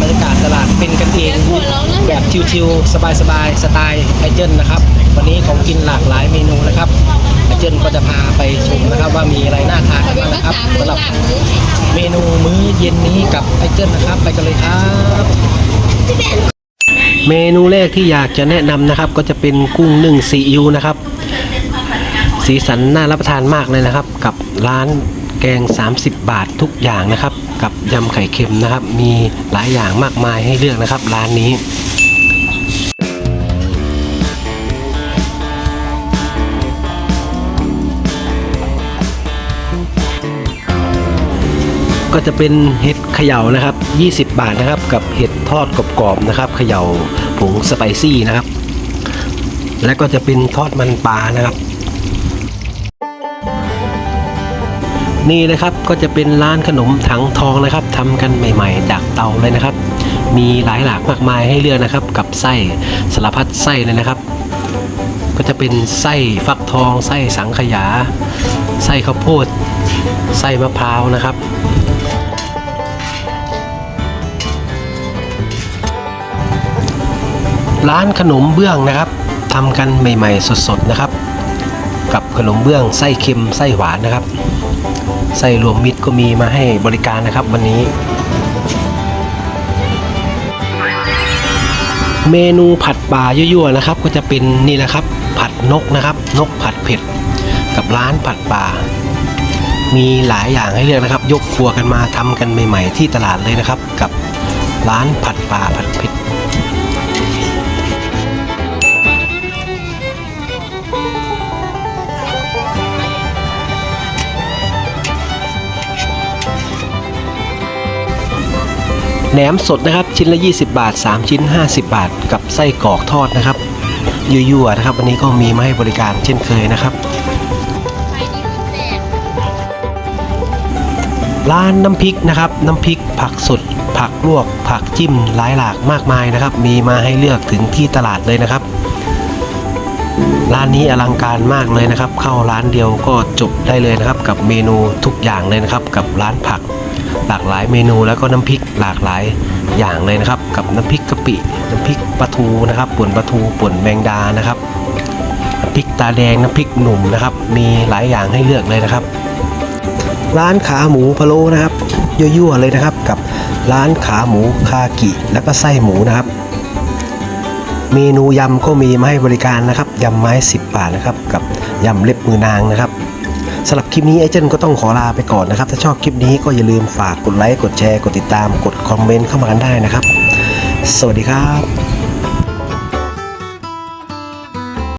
บรรยากาศตลาดเป็นกันเองแบบชิวๆสบายๆสไตล์ไอเจนนะครับ วันนี้ของกินหลากหลายเมนูนะครับไอเจนก็จะพาไปชมนะครับว่ามีอะไรน่าทานบ้างนะครับสำหรับเมนูมื้อเย็นนี้กับไอเจนนะครับ ไปกันเลยครับเมนูแรกที่อยากจะแนะนำนะครับ ก็จะเป็นกุ้งหนึ่งซีอิวนะครับ สีสันน่ารับประทานมากเลยนะครับ กับร้านแกง 30 บาททุกอย่างนะครับ กับยำไข่เค็มนะครับ มีหลายอย่างมากมายให้เลือกนะครับ ร้านนี้ก็จะเป็นเห็ดเขย่านะครับ 20 บาทนะครับ กับเห็ดทอดกรอบๆนะครับ เขย่าผงสไปซี่นะครับ และก็จะเป็นทอดมันปลานะครับ นี่นะครับก็จะเป็นร้านขนมถังทองนะครับทำกันใหม่ๆจากเตาเลยนะครับ มีหลายหลากมากมายให้เลือกนะครับ กับไส้สารพัดไส้เลยนะครับ ก็จะเป็นไส้ฟักทอง ไส้สังขยา ไส้ข้าวโพด ไส้มะพร้าวนะครับร้านขนมเบื้องนะครับทำกันใหม่ๆสดๆนะครับ กับขนมเบื้องไส้เค็มไส้หวานนะครับ ไส้รวมมิตรก็มีมาให้บริการนะครับวันนี้ เมนูผัดปลายั่วๆนะครับ ก็จะเป็นนี่นะครับ ผัดนกนะครับ นกผัดเผ็ด กับร้านผัดปลามีหลายอย่างให้เลือกนะครับ ยกครัวกันมาทำกันใหม่ ๆ ที่ตลาดเลยนะครับ กับร้านผัดปลาผัดเผ็ด แหนมสดนะครับ ชิ้นละ 20 บาท 3 ชิ้น 50 บาท กับไส้กรอกทอดนะครับยั่วๆนะครับวันนี้ก็มีมาให้บริการเช่นเคยนะครับ ร้านน้ำพริกนะครับ น้ำพริกผักสด ผักลวก ผักจิ้มหลายหลากมากมายนะครับ มีมาให้เลือกถึงที่ตลาดเลยนะครับ ร้านนี้อลังการมากเลยนะครับ เข้าร้านเดียวก็จบได้เลยนะครับ กับเมนูทุกอย่างเลยนะครับ กับร้านผัก หลากหลายเมนูแล้วก็น้ำพริกหลากหลายอย่างเลยนะครับ กับน้ำพริกกะปิ น้ำพริกปลาทูนะครับป่นปลาทูป่นแมงดานะครับน้ำพริกตาแดงน้ำพริกหนุ่มนะครับ มีหลายอย่างให้เลือกเลยนะครับ ร้านขาหมูพะโล้นะครับยั่วๆเลยนะครับ กับร้านขาหมูคากิ แล้วก็ไส้หมูนะครับเมนูยำก็มีมาให้บริการนะครับยำไม้ 10 บาทนะครับ กับยำเล็บมือนางนะครับ สำหรับคลิปนี้ไอเจนก็ต้องขอลาไปก่อนนะครับ ถ้าชอบคลิปนี้ก็อย่าลืมฝากกดไลค์กดแชร์กดติดตามกดคอมเมนต์เข้ามากันได้นะครับ สวัสดีครับ